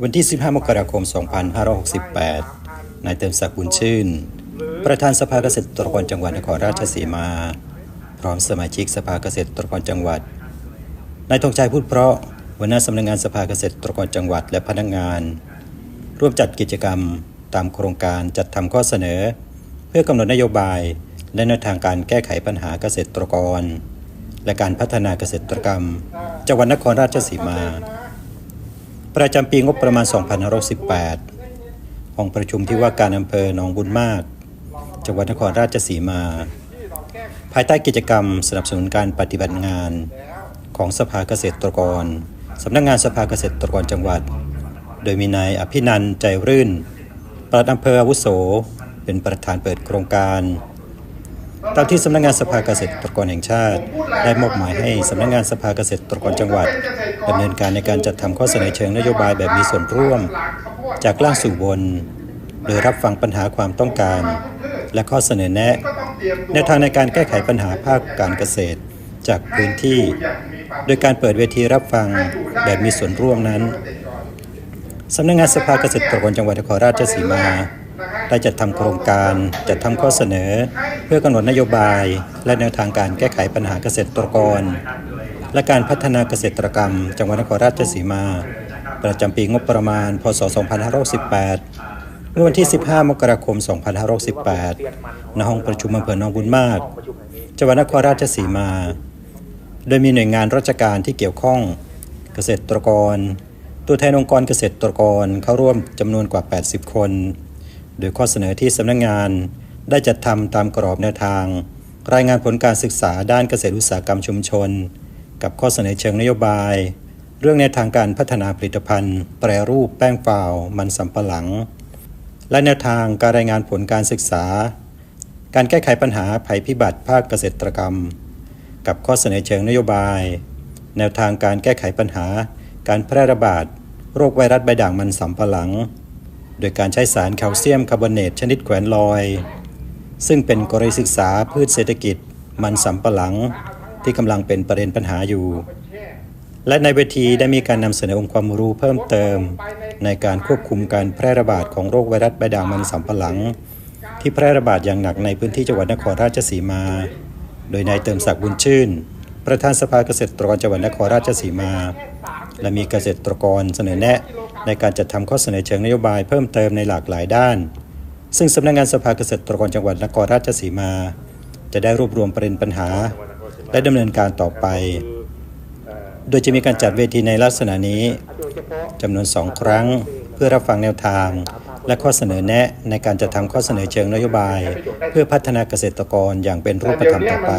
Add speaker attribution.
Speaker 1: วันที่ 15 มกราคม 2568 นายเติมศักดิ์บุญชื่น ประธานสภาเกษตรกรจังหวัดนครราชสีมา พร้อมสมาชิกสภาเกษตรกรจังหวัด นายธงชัยพูดเพราะหัวหน้าสำนักงานสภาเกษตรกรจังหวัดและพนักงาน ร่วมจัดกิจกรรมตามโครงการจัดทำข้อเสนอ เพื่อกำหนดนโยบายและแนวทางการแก้ไขปัญหาเกษตรกร และการพัฒนาเกษตรกรรม จังหวัดนครราชสีมา ประจำปีงบประมาณ 2518ห้องประชุมที่ว่าการอำเภอหนองบุญมาก จังหวัดนครราชสีมา ภายใต้กิจกรรมสนับสนุนการปฏิบัติงานของสภาเกษตรกร สำนักงานสภาเกษตรกรจังหวัด โดยมีนายอภินันใจรื่น ปลัดอำเภออาวุโส เป็นประธานเปิดโครงการ ตามที่สำนักงานสภาเกษตรกรแห่งชาติ ได้มอบหมายให้สำนักงานสภาเกษตรกรจังหวัดดำเนินการในการจัดทำข้อเสนอเชิงนโยบายแบบมีส่วนร่วม จากล่างสู่บน โดยรับฟังปัญหาความต้องการ และข้อเสนอแนะแนวทางในการแก้ไขปัญหาภาคการเกษตร จากพื้นที่ โดยการเปิดเวทีรับฟังแบบมีส่วนร่วมนั้นสำนักงานสภาเกษตรกรจังหวัดนครราชสีมา ได้จัดทำโครงการจัดทำข้อเสนอ พื่อกำหนดนโยบาย และแนวทางการแก้ไขปัญหาเกษตรกร และการพัฒนาเกษตรกรรม จังหวัดนครราชสีมา ประจำปีงบประมาณ พศ 2518 เมื่อวันที่ 15 มกราคม 2518 ณ ห้องประชุมอำเภอหนองบุญมาก จังหวัดนครราชสีมา โดยมีหน่วยงานราชการที่เกี่ยวข้อง เกษตรกร ตัวแทนองค์กรเกษตรกรเข้าร่วมจำนวนกว่า 80 คน โดยข้อเสนอที่สำนักงาน ได้จัดทำตามกรอบแนวทาง รายงานผลการศึกษาด้านเกษตรอุตสาหกรรมชุมชน กับข้อเสนอเชิงนโยบาย เรื่องแนวทางการพัฒนาผลิตภัณฑ์ แปรรูปแป้งฝ่าว มันสำปะหลัง และแนวทางการรายงานผลการศึกษา การแก้ไขปัญหาภัยพิบัติภาคเกษตรกรรม กับข้อเสนอเชิงนโยบาย แนวทางการแก้ไขปัญหา การแพร่ระบาด โรคไวรัสใบด่างมันสำปะหลัง โดยการใช้สารแคลเซียมคาร์บอเนตชนิดแขวนลอย ซึ่งเป็นกรณีศึกษาพืชเศรษฐกิจ มันสำปะหลังที่กำลังเป็นประเด็นปัญหาอยู่ และในเวทีได้มีการนำเสนอองค์ความรู้เพิ่มเติม ในการควบคุมการแพร่ระบาดของโรคไวรัสใบด่างมันสำปะหลัง ที่แพร่ระบาดอย่างหนักในพื้นที่จังหวัดนครราชสีมา โดยนายเติมศักดิ์บุญชื่น ประธานสภาเกษตรกรจังหวัดนครราชสีมา และมีเกษตรกรเสนอแนะ ในการจัดทำข้อเสนอเชิงนโยบายเพิ่มเติมในหลากหลายด้าน ซึ่งสำนักงานสภาเกษตรกรจังหวัดนครราชสีมา จะได้รวบรวมประเด็นปัญหา และดำเนินการต่อไป โดยจะมีการจัดเวทีในลักษณะนี้จำนวนสองครั้ง เพื่อรับฟังแนวทาง และข้อเสนอแนะในการจัดทำข้อเสนอเชิงนโยบาย เพื่อพัฒนาเกษตรกรอย่างเป็นรูปธรรมต่อไป